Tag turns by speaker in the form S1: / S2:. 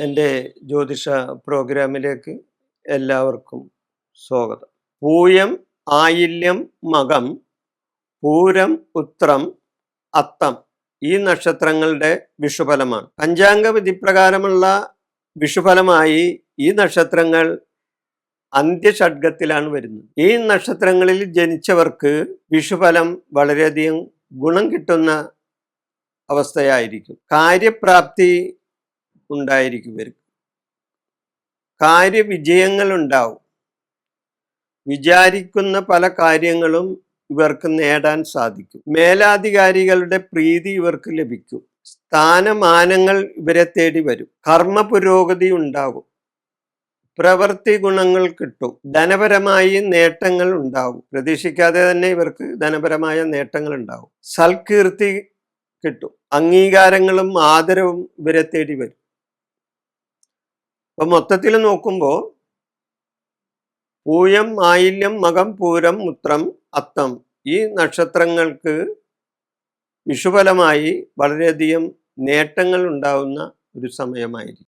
S1: എന്റെ ജ്യോതിഷ പ്രോഗ്രാമിലേക്ക് എല്ലാവർക്കും സ്വാഗതം. പൂയം ആയില്യം മകം പൂരം ഉത്രം അത്തം ഈ നക്ഷത്രങ്ങളുടെ വിഷുഫലമാണ്. പഞ്ചാംഗ വിധിപ്രകാരമുള്ള വിഷുഫലമായി ഈ നക്ഷത്രങ്ങൾ അന്ത്യഷഡ്ഗത്തിലാണ് വരുന്നത്. ഈ നക്ഷത്രങ്ങളിൽ ജനിച്ചവർക്ക് വിഷുഫലം വളരെയധികം ഗുണം കിട്ടുന്ന അവസ്ഥയായിരിക്കും. കാര്യപ്രാപ്തി ഉണ്ടായിരിക്കും കാര്യവിജയങ്ങൾ ഉണ്ടാവും വിചാരിക്കുന്ന പല കാര്യങ്ങളും ഇവർക്ക് നേടാൻ സാധിക്കും. മേലാധികാരികളുടെ പ്രീതി ഇവർക്ക് ലഭിക്കും. സ്ഥാനമാനങ്ങൾ ഇവരെ തേടി വരും. കർമ്മ പുരോഗതി ഉണ്ടാകും പ്രവൃത്തി ഗുണങ്ങൾ കിട്ടും. ധനപരമായി നേട്ടങ്ങൾ ഉണ്ടാവും. പ്രതീക്ഷിക്കാതെ തന്നെ ഇവർക്ക് ധനപരമായ നേട്ടങ്ങൾ ഉണ്ടാവും. സൽകീർത്തി കിട്ടും. അംഗീകാരങ്ങളും ആദരവും ഇവരെ തേടി വരും. അപ്പൊ മൊത്തത്തിൽ നോക്കുമ്പോൾ പൂയം ആയില്യം മകം പൂരം മുത്രം അത്തം ഈ നക്ഷത്രങ്ങൾക്ക് വിഷുഫലമായി വളരെയധികം നേട്ടങ്ങൾ ഉണ്ടാവുന്ന ഒരു സമയമായിരിക്കും.